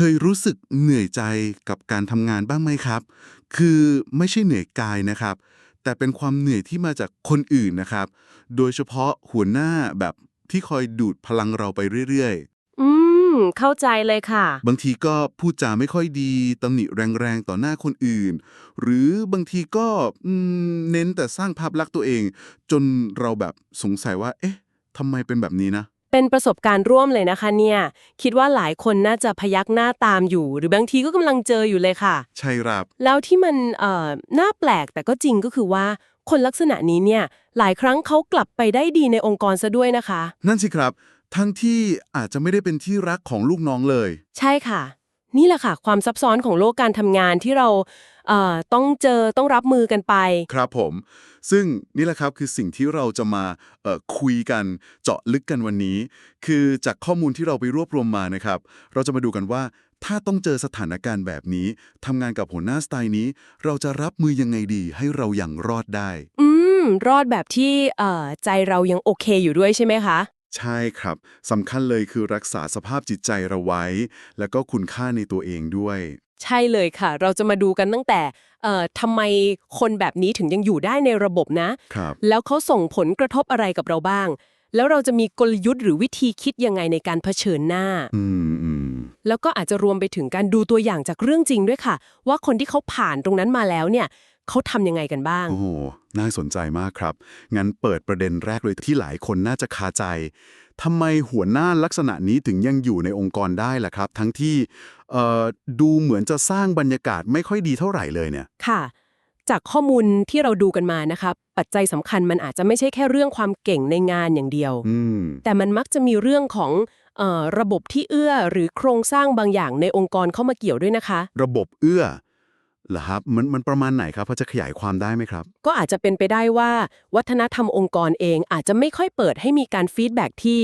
เคยรู้สึกเหนื่อยใจกับการทำงานบ้างไหมครับ คือไม่ใช่เหนื่อยกายนะครับ แต่เป็นความเหนื่อยที่มาจากคนอื่นนะครับ โดยเฉพาะหัวหน้าแบบที่คอยดูดพลังเราไปเรื่อยอืม เข้าใจเลยค่ะ ๆ บางทีก็พูดจาไม่ค่อยดีตำหนิแรงๆ ต่อหน้าคนอื่น หรือบางทีก็อืมเน้นแต่สร้างภาพลักษณ์ตัวเอง จนเราแบบสงสัยว่า เอ๊ะทำไมเป็นแบบนี้นะ เป็นประสบการณ์ร่วมเลยนะคะเนี่ย คิดว่าหลายคนน่าจะพยักหน้าตามอยู่ หรือบางทีก็กำลังเจออยู่เลยค่ะ ใช่ครับ แล้วที่มันเอ่อน่าแปลกแต่ก็จริงก็คือว่า คนลักษณะนี้เนี่ย หลายครั้งเขากลับไปได้ดีในองค์กรซะด้วยนะคะ นั่นสิครับ ทั้งที่อาจจะไม่ได้เป็นที่รักของลูกน้องเลย ใช่ค่ะ นี่แหละค่ะ ความซับซ้อนของโลกการทำงานที่เราเอ่อ ต้องเจอต้องรับมือกันไป ครับผม ซึ่งนี่แหละครับคือสิ่งที่เราจะมาเอ่อคุยกันเจาะลึกกันวันนี้ คือจากข้อมูลที่เราไปรวบรวมมานะครับ เราจะมาดูกันว่าถ้าต้องเจอสถานการณ์แบบนี้ทำงานกับหัวหน้าสไตล์นี้ เราจะรับมือยังไงดีให้เราอย่างรอดได้ อืม รอดแบบที่เอ่อใจเรายังโอเคอยู่ด้วยใช่ไหมคะ ใช่ครับสำคัญเลยคือรักษาสภาพจิตใจเราไว้ แล้วก็คุณค่าในตัวเองด้วย ใช่เลยค่ะ เราจะมาดูกันตั้งแต่เอ่อทำไมคนแบบนี้ถึงยังอยู่ได้ในระบบนะครับแล้วเขาส่งผลกระทบอะไรกับเราบ้าง แล้วเราจะมีกลยุทธ์หรือวิธีคิดยังไงในการเผชิญหน้าอืมอืมแล้วก็อาจจะรวมไปถึงการดูตัวอย่างจากเรื่องจริงด้วยค่ะ ว่าคนที่เขาผ่านตรงนั้นมาแล้วเนี่ยเขาทำยังไงกันบ้าง โอ้โหน่าสนใจมากครับ งั้นเปิดประเด็นแรกเลยที่หลายคนน่าจะคาใจ ทำไมหัวหน้าลักษณะนี้ถึงยังอยู่ในองค์กรได้ล่ะครับ ทั้งที่เอ่อดูเหมือนจะสร้างบรรยากาศไม่ค่อยดีเท่าไหร่เลยเนี่ย ค่ะ จากข้อมูลที่เราดูกันมานะคะปัจจัยสำคัญมันอาจจะไม่ใช่แค่เรื่องความเก่งในงานอย่างเดียวอืมแต่มันมักจะมีเรื่องของเออระบบที่เอื้อหรือโครงสร้างบางอย่างในองค์กรเข้ามาเกี่ยวด้วยนะคะ ระบบเอื้อ เหรอครับมันมันประมาณไหนครับพอจะขยายความได้ไหมครับ ก็อาจจะเป็นไปได้ว่า วัฒนธรรมองค์กรเองอาจจะไม่ค่อยเปิดให้มีการฟีดแบ็กที่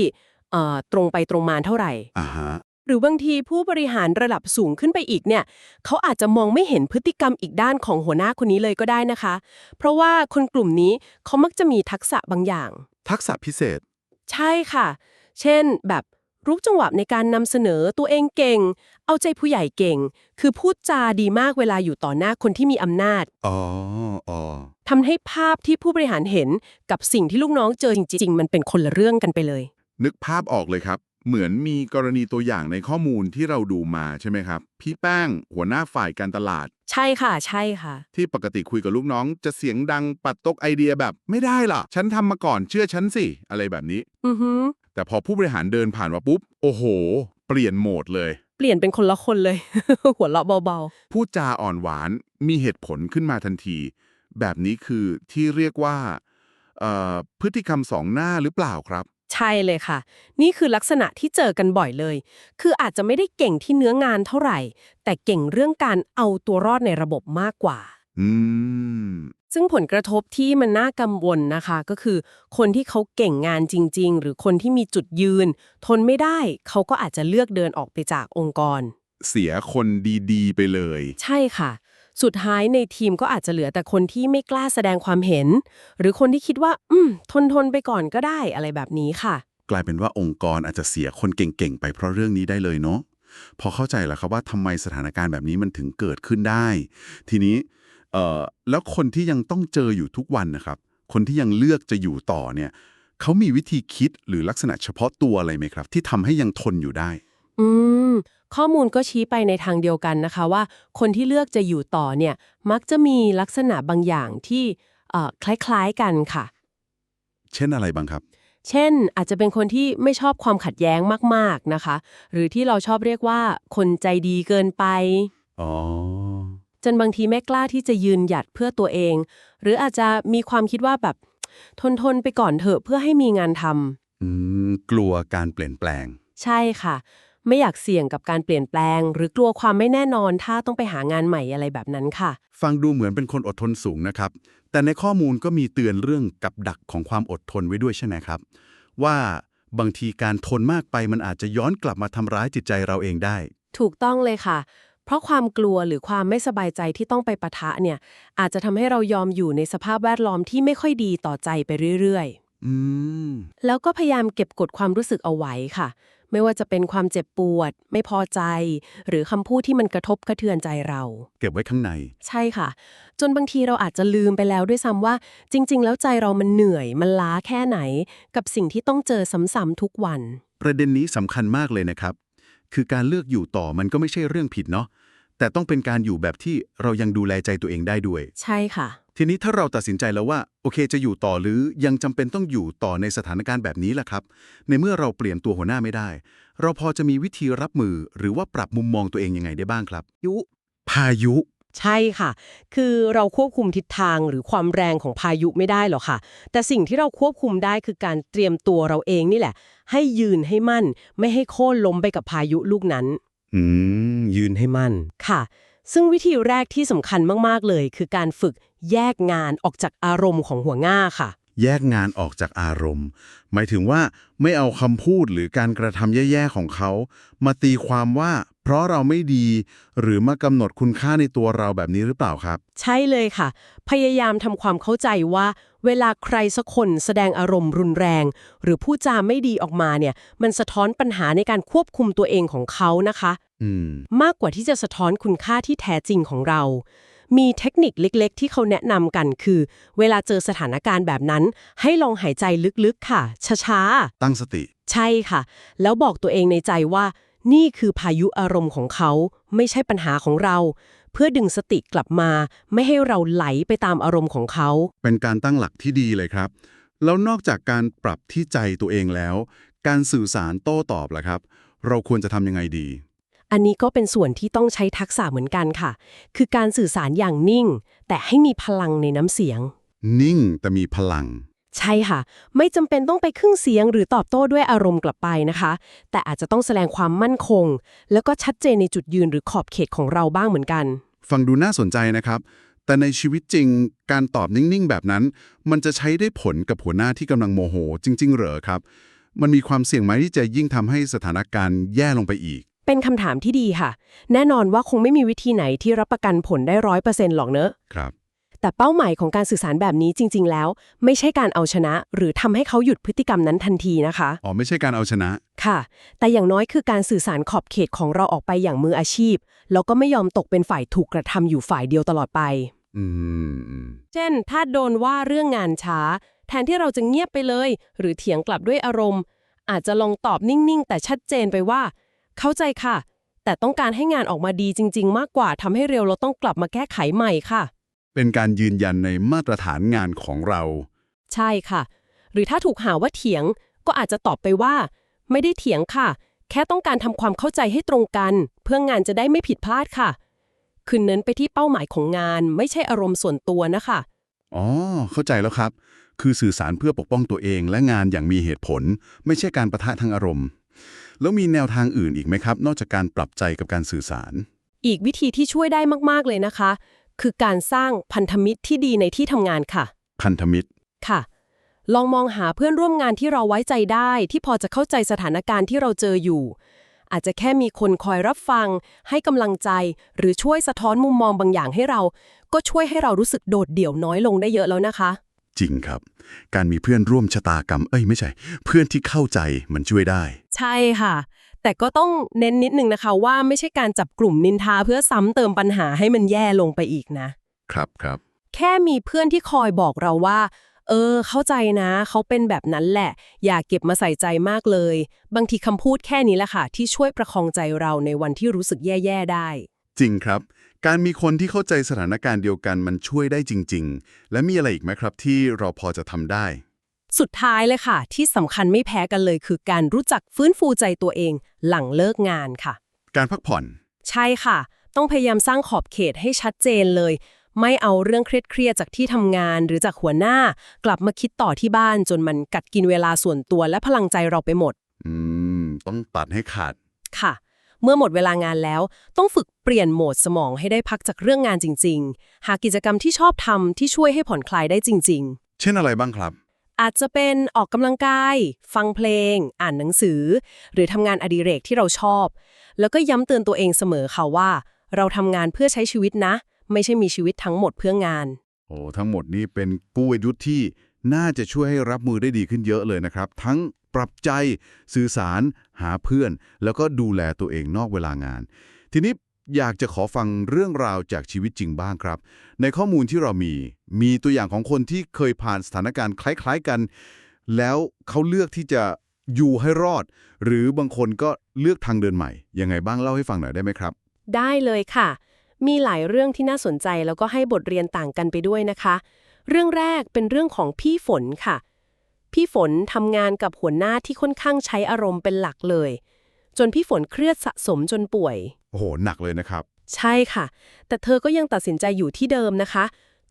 เอ่อตรงไปตรงมาเท่าไหร่ อ่าฮะหรือบางทีผู้บริหารระดับสูงขึ้นไปอีกเนี่ย เขาอาจจะมองไม่เห็นพฤติกรรมอีกด้านของหัวหน้าคนนี้เลยก็ได้นะคะ เพราะว่าคนกลุ่มนี้เขามักจะมีทักษะบางอย่าง ทักษะพิเศษ ใช่ค่ะ เช่นแบบ รู้จังหวะในการนำเสนอตัวเองเก่ง เอาใจผู้ใหญ่เก่ง คือพูดจาดีมากเวลาอยู่ต่อหน้าคนที่มีอำนาจอ๋ออ๋อทำให้ภาพที่ผู้บริหารเห็นกับสิ่งที่ลูกน้องเจอจริง ๆ มันเป็นคนละเรื่องกันไปเลย นึกภาพออกเลยครับ เหมือนมีกรณีตัวอย่างในข้อมูลที่เราดูมาใช่ไหมครับ พี่แป้ง หัวหน้าฝ่ายการตลาด ใช่ค่ะ ใช่ค่ะ ที่ปกติคุยกับลูกน้อง จะเสียงดังปัดตกไอเดียแบบไม่ได้หรอกฉันทำมาก่อนเชื่อฉันสิอะไรแบบนี้ อือฮึ แต่พอผู้บริหารเดินผ่านมาปุ๊บ โอ้โห เปลี่ยนโหมดเลย เปลี่ยนเป็นคนละคนเลย หัวเราะเบาพูดจาอ่อนหวานมีเหตุผลขึ้นมาทันที แบบนี้คือที่เรียกว่าเอ่อพฤติกรรมสองหน้าหรือเปล่าครับๆใช่เลยค่ะ นี่คือลักษณะที่เจอกันบ่อยเลย คืออาจจะไม่ได้เก่งที่เนื้องานเท่าไหร่ แต่เก่งเรื่องการเอาตัวรอดในระบบมากกว่า อืม ซึ่งผลกระทบที่มันน่ากังวลนะคะ ก็คือคนที่เขาเก่งงานจริง ๆ หรือคนที่มีจุดยืน ทนไม่ได้เขาก็อาจจะเลือกเดินออกไปจากองค์กร เสียคนดีๆ ไปเลย ใช่ค่ะ สุดท้ายในทีมก็อาจจะเหลือแต่คนที่ไม่กล้าแสดงความเห็น หรือคนที่คิดว่า อืม ทนทนๆไปก่อนก็ได้อะไรแบบนี้ค่ะ กลายเป็นว่าองค์กรอาจจะเสียคนเก่งๆ ไปเพราะเรื่องนี้ได้เลยเนาะพอเข้าใจแล้วครับว่าทำไมสถานการณ์แบบนี้มันถึงเกิดขึ้นได้ ทีนี้ เอ่อแล้วคนที่ยังต้องเจออยู่ทุกวันนะครับ คนที่ยังเลือกจะอยู่ต่อเนี่ยเขามีวิธีคิดหรือลักษณะเฉพาะตัวอะไรไหมครับ ที่ทำให้ยังทนอยู่ได้ อืม ข้อมูลก็ชี้ไปในทางเดียวกันนะคะว่า คนที่เลือกจะอยู่ต่อเนี่ย มักจะมีลักษณะบางอย่างที่เอ่อคล้ายๆกันค่ะ เช่นอะไรบ้างครับ เช่น อาจจะเป็นคนที่ไม่ชอบความขัดแย้งมากๆนะคะ หรือที่เราชอบเรียกว่า คนใจดีเกินไป อ๋อ จนบางทีไม่กล้าที่จะยืนหยัดเพื่อตัวเอง หรืออาจจะมีความคิดว่าแบบทนทนๆไปก่อนเถอะเพื่อให้มีงานทำอืมกลัวการเปลี่ยนแปลง ใช่ค่ะ ไม่อยากเสี่ยงกับการเปลี่ยนแปลง หรือกลัวความไม่แน่นอนถ้าต้องไปหางานใหม่อะไรแบบนั้นค่ะ ฟังดูเหมือนเป็นคนอดทนสูงนะครับ แต่ในข้อมูลก็มีเตือนเรื่องกับดักของความอดทนไว้ด้วยใช่ไหมครับ ว่าบางทีการทนมากไปมันอาจจะย้อนกลับมาทำร้ายจิตใจเราเองได้ ถูกต้องเลยค่ะ เพราะความกลัวหรือความไม่สบายใจที่ต้องไปปะทะเนี่ยอาจจะทำให้เรายอมอยู่ในสภาพแวดล้อมที่ไม่ค่อยดีต่อใจไปเรื่อยอืมๆแล้วก็พยายามเก็บกดความรู้สึกเอาไว้ค่ะ ไม่ว่าจะเป็นความเจ็บปวด ไม่พอใจ หรือคำพูดที่มันกระทบกระเทือนใจเรา เก็บไว้ข้างใน ใช่ค่ะ จนบางทีเราอาจจะลืมไปแล้วด้วยซ้ำว่า จริง ๆ แล้วใจเรามันเหนื่อย มันล้าแค่ไหน กับสิ่งที่ต้องเจอซ้ำๆทุกวัน ประเด็นนี้สำคัญมากเลยนะครับ คือการเลือกอยู่ต่อมันก็ไม่ใช่เรื่องผิดเนาะแต่ต้องเป็นการอยู่แบบที่เรายังดูแลใจตัวเองได้ด้วย ใช่ค่ะ ทีนี้ถ้าเราตัดสินใจแล้วว่า โอเคจะอยู่ต่อหรือยังจำเป็นต้องอยู่ต่อในสถานการณ์แบบนี้ล่ะครับ ในเมื่อเราเปลี่ยนตัวหัวหน้าไม่ได้ เราพอจะมีวิธีรับมือหรือว่าปรับมุมมองตัวเองยังไงได้บ้างครับ ยุ พายุ ใช่ค่ะ คือเราควบคุมทิศทางหรือความแรงของพายุไม่ได้หรอกค่ะ แต่สิ่งที่เราควบคุมได้คือการเตรียมตัวเราเองนี่แหละ ให้ยืนให้มั่น ไม่ให้โค่นล้มไปกับพายุลูกนั้น อืม ยืนให้มั่น ค่ะ ซึ่งวิธีแรกที่สำคัญมาก ๆ เลย คือการฝึกแยกงานออกจากอารมณ์ของหัวหน้าค่ะ แยกงานออกจากอารมณ์ หมายถึงว่าไม่เอาคำพูดหรือการกระทำแย่ๆของเขา มาตีความว่า เพราะเราไม่ดี หรือมากำหนดคุณค่าในตัวเราแบบนี้หรือเปล่าครับ ใช่เลยค่ะ พยายามทำความเข้าใจว่า เวลาใครสักคนแสดงอารมณ์รุนแรง หรือพูดจาไม่ดีออกมาเนี่ย มันสะท้อนปัญหาในการควบคุมตัวเองของเขานะคะอืมมากกว่าที่จะสะท้อนคุณค่าที่แท้จริงของเรา มีเทคนิคเล็กๆ ที่เขาแนะนำกันคือ เวลาเจอสถานการณ์แบบนั้น ให้ลองหายใจลึกๆค่ะ ช้าตั้งสติๆใช่ค่ะ แล้วบอกตัวเองในใจว่า นี่คือพายุอารมณ์ของเขา ไม่ใช่ปัญหาของเรา เพื่อดึงสติกลับมา ไม่ให้เราไหลไปตามอารมณ์ของเขา เป็นการตั้งหลักที่ดีเลยครับ แล้วนอกจากการปรับที่ใจตัวเองแล้ว การสื่อสารโต้ตอบล่ะครับ เราควรจะทำยังไงดี อันนี้ก็เป็นส่วนที่ต้องใช้ทักษะเหมือนกันค่ะ คือการสื่อสารอย่างนิ่ง แต่ให้มีพลังในน้ำเสียง นิ่งแต่มีพลัง ใช่ค่ะ ไม่จำเป็นต้องไปครึ่งเสียงหรือตอบโต้ด้วยอารมณ์กลับไปนะคะ แต่อาจจะต้องแสดงความมั่นคง แล้วก็ชัดเจนในจุดยืนหรือขอบเขตของเราบ้างเหมือนกัน ฟังดูน่าสนใจนะครับ แต่ในชีวิตจริง การตอบนิ่งๆ แบบนั้น มันจะใช้ได้ผลกับหัวหน้าที่กำลังโมโห จริง ๆ เหรอครับ มันมีความเสี่ยงไหมที่จะยิ่งทำให้สถานการณ์แย่ลงไปอีก เป็นคำถามที่ดีค่ะ แน่นอนว่าคงไม่มีวิธีไหนที่รับประกันผลได้ร้อยเปอร์เซ็นต์หรอกเนอะครับ แต่เป้าหมายของการสื่อสารแบบนี้จริง ๆ แล้ว ไม่ใช่การเอาชนะ หรือทำให้เขาหยุดพฤติกรรมนั้นทันทีนะคะ อ๋อ ไม่ใช่การเอาชนะ ค่ะ แต่อย่างน้อยคือการสื่อสารขอบเขตของเราออกไปอย่างมืออาชีพ แล้วก็ไม่ยอมตกเป็นฝ่ายถูกกระทำอยู่ฝ่ายเดียวตลอดไป อืม เช่น ถ้าโดนว่าเรื่องงานช้า แทนที่เราจะเงียบไปเลย หรือเถียงกลับด้วยอารมณ์ อาจจะลองตอบนิ่งๆ แต่ชัดเจนไปว่า เข้าใจค่ะ แต่ต้องการให้งานออกมาดีจริง ๆ มากกว่าทำให้เร็วเราต้องกลับมาแก้ไขใหม่ค่ะ เป็นการยืนยันในมาตรฐานงานของเรา ใช่ค่ะ หรือถ้าถูกหาว่าเถียง ก็อาจจะตอบไปว่า ไม่ได้เถียงค่ะ แค่ต้องการทำความเข้าใจให้ตรงกัน เพื่องานจะได้ไม่ผิดพลาดค่ะ คือเน้นไปที่เป้าหมายของงาน ไม่ใช่อารมณ์ส่วนตัวนะคะ อ๋อ เข้าใจแล้วครับ คือสื่อสารเพื่อปกป้องตัวเองและงานอย่างมีเหตุผล ไม่ใช่การประทะทางอารมณ์ แล้วมีแนวทางอื่นอีกไหมครับ นอกจากการปรับใจกับการสื่อสาร อีกวิธีที่ช่วยได้มาก ๆ เลยนะคะ คือการสร้างพันธมิตรที่ดีในที่ทำงานค่ะ พันธมิตรค่ะ ลองมองหาเพื่อนร่วมงานที่เราไว้ใจได้ ที่พอจะเข้าใจสถานการณ์ที่เราเจออยู่ อาจจะแค่มีคนคอยรับฟัง ให้กำลังใจ หรือช่วยสะท้อนมุมมองบางอย่างให้เรา ก็ช่วยให้เรารู้สึกโดดเดี่ยวน้อยลงได้เยอะแล้วนะคะจริงครับ การมีเพื่อนร่วมชะตากรรม เอ้ยไม่ใช่ เพื่อนที่เข้าใจมันช่วยได้ ใช่ค่ะ แต่ก็ต้องเน้นนิดนึงนะคะว่าไม่ใช่การจับกลุ่มนินทาเพื่อซ้ำเติมปัญหาให้มันแย่ลงไปอีกนะ ครับครับ แค่มีเพื่อนที่คอยบอกเราว่า เออ เข้าใจนะเขาเป็นแบบนั้นแหละ อย่าเก็บมาใส่ใจมากเลย บางทีคำพูดแค่นี้แหละค่ะ ที่ช่วยประคองใจเราในวันที่รู้สึกแย่ๆได้ จริงครับ การมีคนที่เข้าใจสถานการณ์เดียวกันมันช่วยได้จริง ๆ และมีอะไรอีกไหมครับที่เราพอจะทำได้ สุดท้ายเลยค่ะ ที่สำคัญไม่แพ้กันเลยคือการรู้จักฟื้นฟูใจตัวเองหลังเลิกงานค่ะ การพักผ่อน ใช่ค่ะ ต้องพยายามสร้างขอบเขตให้ชัดเจนเลย ไม่เอาเรื่องเครียดๆจากที่ทำงานหรือจากหัวหน้า กลับมาคิดต่อที่บ้านจนมันกัดกินเวลาส่วนตัวและพลังใจเราไปหมด อืม ต้องตัดให้ขาด ค่ะ เมื่อหมดเวลางานแล้ว ต้องฝึกเปลี่ยนโหมดสมองให้ได้พักจากเรื่องงานจริง ๆ หากิจกรรมที่ชอบทำที่ช่วยให้ผ่อนคลายได้จริงเช่นอะไรบ้างครับๆ อาจจะเป็นออกกำลังกาย ฟังเพลง อ่านหนังสือ หรือทำงานอดิเรกที่เราชอบ แล้วก็ย้ำเตือนตัวเองเสมอค่ะว่า เราทำงานเพื่อใช้ชีวิตนะ ไม่ใช่มีชีวิตทั้งหมดเพื่องาน โอ้ทั้งหมดนี้เป็นกู้ยุทธที่น่าจะช่วยให้รับมือได้ดีขึ้นเยอะเลยนะครับ ทั้งปรับใจสื่อสาร หาเพื่อน แล้วก็ดูแลตัวเองนอกเวลางาน ทีนี้ อยากจะขอฟังเรื่องราวจากชีวิตจริงบ้างครับ ในข้อมูลที่เรามี มีตัวอย่างของคนที่เคยผ่านสถานการณ์คล้ายๆกัน แล้วเขาเลือกที่จะอยู่ให้รอด หรือบางคนก็เลือกทางเดินใหม่ ยังไงบ้างเล่าให้ฟังหน่อยได้ไหมครับ ได้เลยค่ะ มีหลายเรื่องที่น่าสนใจแล้วก็ให้บทเรียนต่างกันไปด้วยนะคะ เรื่องแรกเป็นเรื่องของพี่ฝนค่ะ พี่ฝนทำงานกับหัวหน้าที่ค่อนข้างใช้อารมณ์เป็นหลักเลย จนพี่ฝนเครียดสะสมจนป่วย โอ้โห หนักเลยนะครับ ใช่ค่ะ แต่เธอก็ยังตัดสินใจอยู่ที่เดิมนะคะ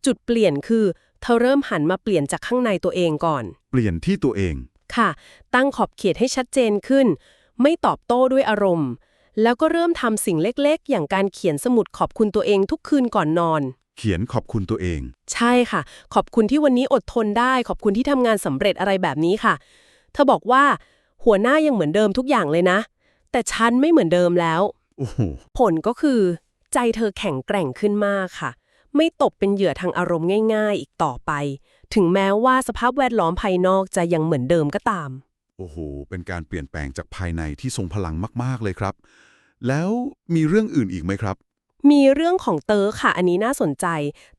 จุดเปลี่ยนคือ เธอเริ่มหันมาเปลี่ยนจากข้างในตัวเองก่อน เปลี่ยนที่ตัวเอง ค่ะ ตั้งขอบเขตให้ชัดเจนขึ้น ไม่ตอบโต้ด้วยอารมณ์ แล้วก็เริ่มทำสิ่งเล็กๆ อย่างการเขียนสมุดขอบคุณตัวเองทุกคืนก่อนนอน เขียนขอบคุณตัวเอง ใช่ค่ะ ขอบคุณที่วันนี้อดทนได้ ขอบคุณที่ทำงานสำเร็จอะไรแบบนี้ค่ะ เธอบอกว่า หัวหน้ายังเหมือนเดิมทุกอย่างเลยนะ แต่ฉันไม่เหมือนเดิมแล้วโอ้โห ผลก็คือ ใจเธอแข็งแกร่งขึ้นมากค่ะ ไม่ตกเป็นเหยื่อทางอารมณ์ง่าย ๆ อีกต่อไป ถึงแม้ว่าสภาพแวดล้อมภายนอกจะยังเหมือนเดิมก็ตาม โอ้โห เป็นการเปลี่ยนแปลงจากภายในที่ทรงพลังมากๆเลยครับ แล้วมีเรื่องอื่นอีกไหมครับ มีเรื่องของเติร์กค่ะ อันนี้น่าสนใจ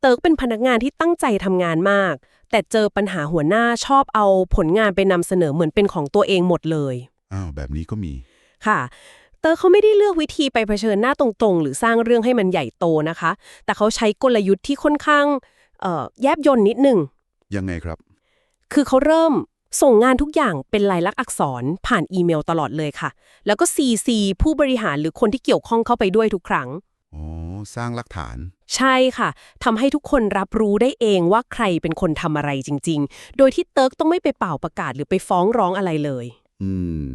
เติร์กเป็นพนักงานที่ตั้งใจทำงานมาก แต่เจอปัญหาหัวหน้าชอบเอาผลงานไปนำเสนอเหมือนเป็นของตัวเองหมดเลย อ้าว แบบนี้ก็มีค่ะเตอร์เขาไม่ได้เลือกวิธีไปเผชิญหน้าตรงๆ หรือสร้างเรื่องให้มันใหญ่โตนะคะ แต่เขาใช้กลยุทธ์ที่ค่อนข้างเอ่อแยบยนนิดหนึ่งยังไงครับ คือเขาเริ่มส่งงานทุกอย่างเป็นลายลักษณ์อักษรผ่านอีเมลตลอดเลยค่ะ แล้วก็ CC ผู้บริหารหรือคนที่เกี่ยวข้องเข้าไปด้วยทุกครั้ง อ๋อ สร้างหลักฐาน ใช่ค่ะ ทำให้ทุกคนรับรู้ได้เองว่าใครเป็นคนทำอะไรจริง ๆ โดยที่เติร์กต้องไม่ไปเป่าประกาศหรือไปฟ้องร้องอะไรเลย อืม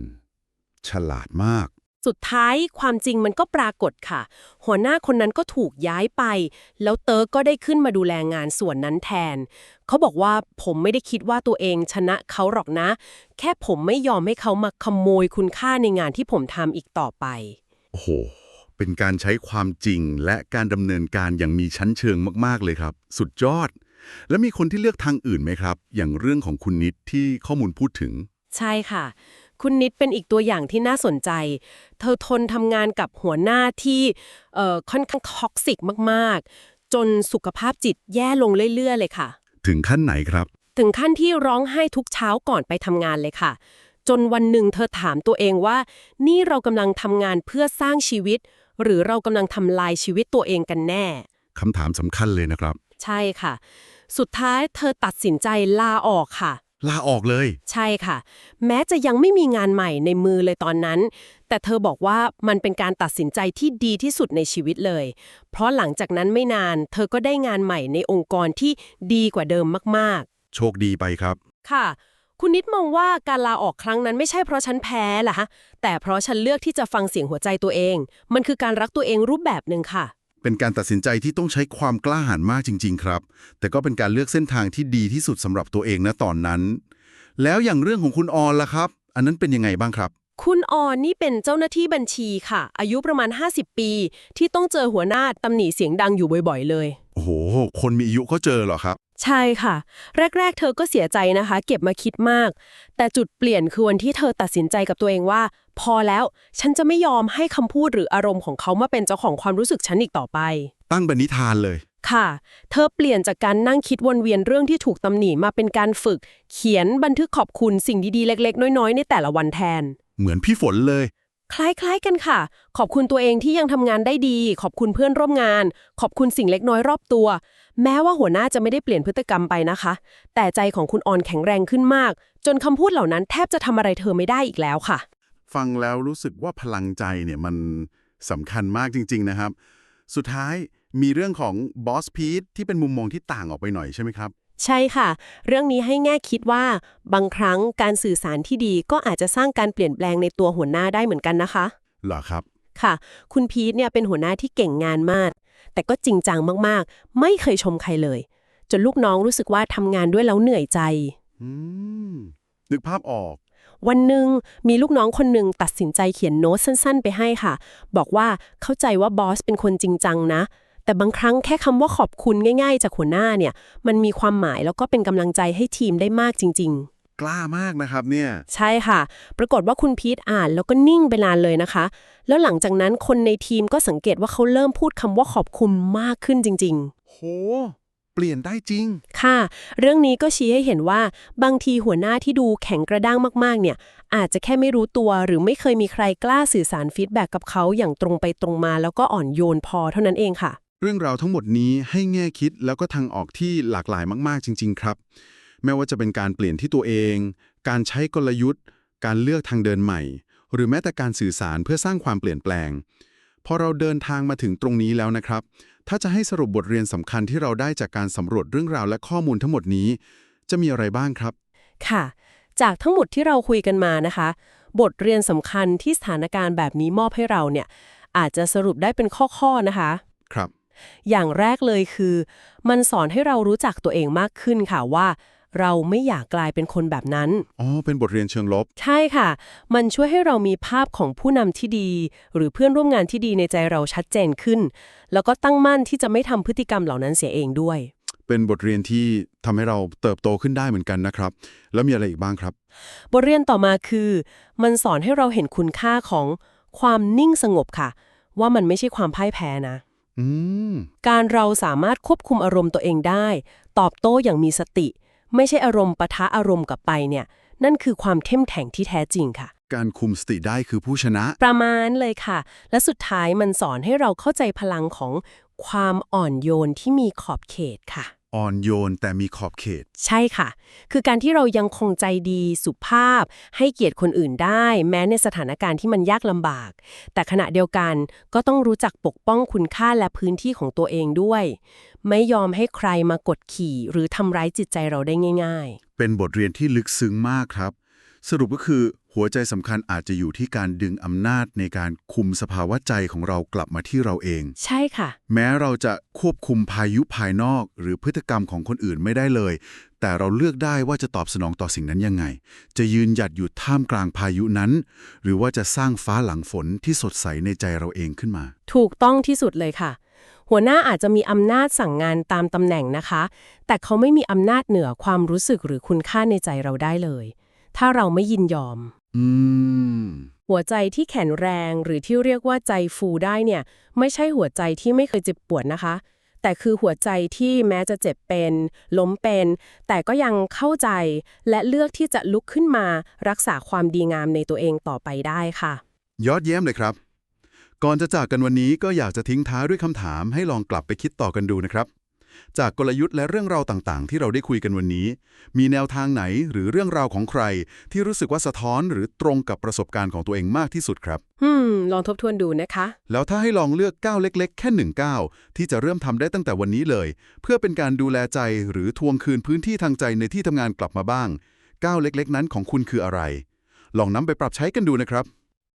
ฉลาดมาก สุดท้ายความจริงมันก็ปรากฏค่ะ หัวหน้าคนนั้นก็ถูกย้ายไป แล้วเติร์กก็ได้ขึ้นมาดูแลงานส่วนนั้นแทน เขาบอกว่าผมไม่ได้คิดว่าตัวเองชนะเขาหรอกนะ แค่ผมไม่ยอมให้เขามาขโมยคุณค่าในงานที่ผมทำอีกต่อไป โอ้โห เป็นการใช้ความจริงและการดำเนินการอย่างมีชั้นเชิงมากๆเลยครับ สุดยอด แล้วมีคนที่เลือกทางอื่นไหมครับ อย่างเรื่องของคุณนิดที่ข้อมูลพูดถึง ใช่ค่ะ คุณนิดเป็นอีกตัวอย่างที่น่าสนใจ เธอทนทำงานกับหัวหน้าที่เอ่อค่อนข้างท็อกซิกมาก ๆ จนสุขภาพจิตแย่ลงเรื่อย ๆ เลยค่ะ ถึงขั้นไหนครับ ถึงขั้นที่ร้องไห้ทุกเช้าก่อนไปทำงานเลยค่ะ จนวันหนึ่งเธอถามตัวเองว่า นี่เรากำลังทำงานเพื่อสร้างชีวิต หรือเรากำลังทำลายชีวิตตัวเองกันแน่คำถามสำคัญเลยนะครับ ใช่ค่ะ สุดท้ายเธอตัดสินใจลาออกค่ะ ลาออกเลย ใช่ค่ะ แม้จะยังไม่มีงานใหม่ในมือเลยตอนนั้น แต่เธอบอกว่ามันเป็นการตัดสินใจที่ดีที่สุดในชีวิตเลย เพราะหลังจากนั้นไม่นาน เธอก็ได้งานใหม่ในองค์กรที่ดีกว่าเดิมมากโชคดีไปครับๆค่ะ คุณนิดมองว่าการลาออกครั้งนั้นไม่ใช่เพราะฉันแพ้ล่ะฮะแต่เพราะฉันเลือกที่จะฟังเสียงหัวใจตัวเอง มันคือการรักตัวเองรูปแบบหนึ่งค่ะ เป็นการตัดสินใจที่ต้องใช้ความกล้าหาญมากจริง ๆ ครับ แต่ก็เป็นการเลือกเส้นทางที่ดีที่สุดสำหรับตัวเองนะตอนนั้น แล้วอย่างเรื่องของคุณออนล่ะครับ อันนั้นเป็นยังไงบ้างครับคุณออนนี่เป็นเจ้าหน้าที่บัญชีค่ะ อายุประมาณ 50 ปี ที่ต้องเจอหัวหน้าตำหนิเสียงดังอยู่บ่อยๆเลย โอ้โห คนมีอายุก็เจอเหรอครับ ใช่ค่ะ แรก ๆ เธอก็เสียใจนะคะ เก็บมาคิดมาก แต่จุดเปลี่ยนคือวันที่เธอตัดสินใจกับตัวเองว่า พอแล้วฉันจะไม่ยอมให้คำพูดหรืออารมณ์ของเขามาเป็นเจ้าของความรู้สึกฉันอีกต่อไป ตั้งเป็นนิทานเลย ค่ะ เธอเปลี่ยนจากการนั่งคิดวนเวียนเรื่องที่ถูกตำหนิมาเป็นการฝึก เขียนบันทึกขอบคุณสิ่งดีๆ เล็ก ๆ น้อยๆ ในแต่ละวันแทน เหมือนพี่ฝนเลย คล้ายๆกันค่ะ ขอบคุณตัวเองที่ยังทำงานได้ดี ขอบคุณเพื่อนร่วมงาน ขอบคุณสิ่งเล็กน้อยรอบตัว แม้ว่าหัวหน้าจะไม่ได้เปลี่ยนพฤติกรรมไปนะคะ แต่ใจของคุณออนแข็งแรงขึ้นมาก จนคำพูดเหล่านั้นแทบจะทำอะไรเธอไม่ได้อีกแล้วค่ะ ฟังแล้วรู้สึกว่าพลังใจเนี่ยมันสำคัญมากจริง ๆนะครับ สุดท้ายมีเรื่องของบอสพีทที่เป็นมุมมองที่ต่างออกไปหน่อยใช่ไหมครับ ใช่ค่ะ เรื่องนี้ให้แง่คิดว่า บางครั้งการสื่อสารที่ดีก็อาจจะสร้างการเปลี่ยนแปลงในตัวหัวหน้าได้เหมือนกันนะคะ เหรอครับ ค่ะ คุณพีทเนี่ยเป็นหัวหน้าที่เก่งงานมาก แต่ก็จริงจังมากๆ ไม่เคยชมใครเลย จนลูกน้องรู้สึกว่าทำงานด้วยแล้วเหนื่อยใจ อืม นึกภาพออก วันหนึ่งมีลูกน้องคนหนึ่งตัดสินใจเขียนโน้ตสั้น ๆ ไปให้ค่ะ บอกว่าเข้าใจว่าบอสเป็นคนจริงจังนะ แต่บางครั้งแค่คำว่าขอบคุณง่าย ๆ จากหัวหน้าเนี่ย มันมีความหมายแล้วก็เป็นกำลังใจให้ทีมได้มากจริงกล้ามากนะครับเนี่ย ใช่ค่ะ ปรากฏว่าคุณพีทอ่านแล้วก็นิ่งไปนานเลยนะคะ แล้วหลังจากนั้นคนในทีมก็สังเกตว่าเขาเริ่มพูดคำว่าขอบคุณมากขึ้นจริงๆโห เปลี่ยนได้จริงค่ะ เรื่องนี้ก็ชี้ให้เห็นว่า บางทีหัวหน้าที่ดูแข็งกระด้างมากๆ เนี่ย อาจจะแค่ไม่รู้ตัวหรือไม่เคยมีใครกล้าสื่อสารฟีดแบ็กกับเขาอย่างตรงไปตรงมาแล้วก็อ่อนโยนพอเท่านั้นเองค่ะ เรื่องราวทั้งหมดนี้ให้แง่คิดแล้วก็ทางออกที่หลากหลายมากๆ จริง ๆ ครับ ไม่ว่าจะเป็นการเปลี่ยนที่ตัวเอง การใช้กลยุทธ์ การเลือกทางเดินใหม่ หรือแม้แต่การสื่อสารเพื่อสร้างความเปลี่ยนแปลง พอเราเดินทางมาถึงตรงนี้แล้วนะครับ ถ้าจะให้สรุปบทเรียนสำคัญที่เราได้จากการสำรวจเรื่องราวและข้อมูลทั้งหมดนี้ จะมีอะไรบ้างครับ ค่ะ จากทั้งหมดที่เราคุยกันมานะคะ บทเรียนสำคัญที่สถานการณ์แบบนี้มอบให้เราเนี่ยอาจจะสรุปได้เป็นข้อๆนะคะ ครับ อย่างแรกเลยคือ มันสอนให้เรารู้จักตัวเองมากขึ้นค่ะว่า เราไม่อยากกลายเป็นคนแบบนั้น อ๋อ เป็นบทเรียนเชิงลบ ใช่ค่ะ มันช่วยให้เรามีภาพของผู้นำที่ดี หรือเพื่อนร่วมงานที่ดีในใจเราชัดเจนขึ้น แล้วก็ตั้งมั่นที่จะไม่ทำพฤติกรรมเหล่านั้นเสียเองด้วย เป็นบทเรียนที่ทำให้เราเติบโตขึ้นได้เหมือนกันนะครับ แล้วมีอะไรอีกบ้างครับ บทเรียนต่อมาคือ มันสอนให้เราเห็นคุณค่าของความนิ่งสงบค่ะ ว่ามันไม่ใช่ความพ่ายแพ้นะอืม การเราสามารถควบคุมอารมณ์ตัวเองได้ ตอบโต้อย่างมีสติ ไม่ใช่อารมณ์ปะทะอารมณ์กลับไปเนี่ย นั่นคือความเข้มแข็งที่แท้จริงค่ะ การคุมสติได้คือผู้ชนะ ประมาณเลยค่ะ และสุดท้ายมันสอนให้เราเข้าใจพลังของความอ่อนโยนที่มีขอบเขตค่ะ อ่อนโยนแต่มีขอบเขต ใช่ค่ะ คือการที่เรายังคงใจดีสุภาพ ให้เกียรติคนอื่นได้ แม้ในสถานการณ์ที่มันยากลำบาก แต่ขณะเดียวกันก็ต้องรู้จักปกป้องคุณค่าและพื้นที่ของตัวเองด้วย ไม่ยอมให้ใครมากดขี่ หรือทำร้ายจิตใจเราได้ง่ายเป็นบทเรียนที่ลึกซึ้งมากครับ สรุปก็คือ หัวใจสำคัญอาจจะอยู่ที่การดึงอำนาจในการคุมสภาวะใจของเรากลับมาที่เราเองๆใช่ค่ะ แม้เราจะควบคุมพายุภายนอก หรือพฤติกรรมของคนอื่นไม่ได้เลย แต่เราเลือกได้ว่าจะตอบสนองต่อสิ่งนั้นยังไง จะยืนหยัดอยู่ท่ามกลางพายุนั้น หรือว่าจะสร้างฟ้าหลังฝนที่สดใสในใจเราเองขึ้นมา ถูกต้องที่สุดเลยค่ะ หัวหน้าอาจจะมีอำนาจสั่งงานตามตำแหน่งนะคะ แต่เขาไม่มีอำนาจเหนือความรู้สึกหรือคุณค่าในใจเราได้เลย ถ้าเราไม่ยินยอม อืม หัวใจที่แข็งแรงหรือที่เรียกว่าใจฟูได้เนี่ย ไม่ใช่หัวใจที่ไม่เคยเจ็บปวดนะคะ แต่คือหัวใจที่แม้จะเจ็บเป็น ล้มเป็น แต่ก็ยังเข้าใจ และเลือกที่จะลุกขึ้นมารักษาความดีงามในตัวเองต่อไปได้ค่ะ ยอดเยี่ยมเลยครับ ก่อนจะจากกันวันนี้ก็อยากจะทิ้งท้ายด้วยคำถามให้ลองกลับไปคิดต่อกันดูนะครับ จากกลยุทธ์และเรื่องราวต่างๆ ที่เราได้คุยกันวันนี้ มีแนวทางไหนหรือเรื่องราวของใคร ที่รู้สึกว่าสะท้อนหรือตรงกับประสบการณ์ของตัวเองมากที่สุดครับ อืม ลองทบทวนดูนะคะ แล้วถ้าให้ลองเลือกก้าวเล็ก ๆ แค่หนึ่งก้าวที่จะเริ่มทำได้ตั้งแต่วันนี้เลย เพื่อเป็นการดูแลใจหรือทวงคืนพื้นที่ทางใจในที่ทำงานกลับมาบ้างก้าวเล็ก ๆ นั้นของคุณคืออะไร ลองนำไปปรับใช้กันดูนะครับ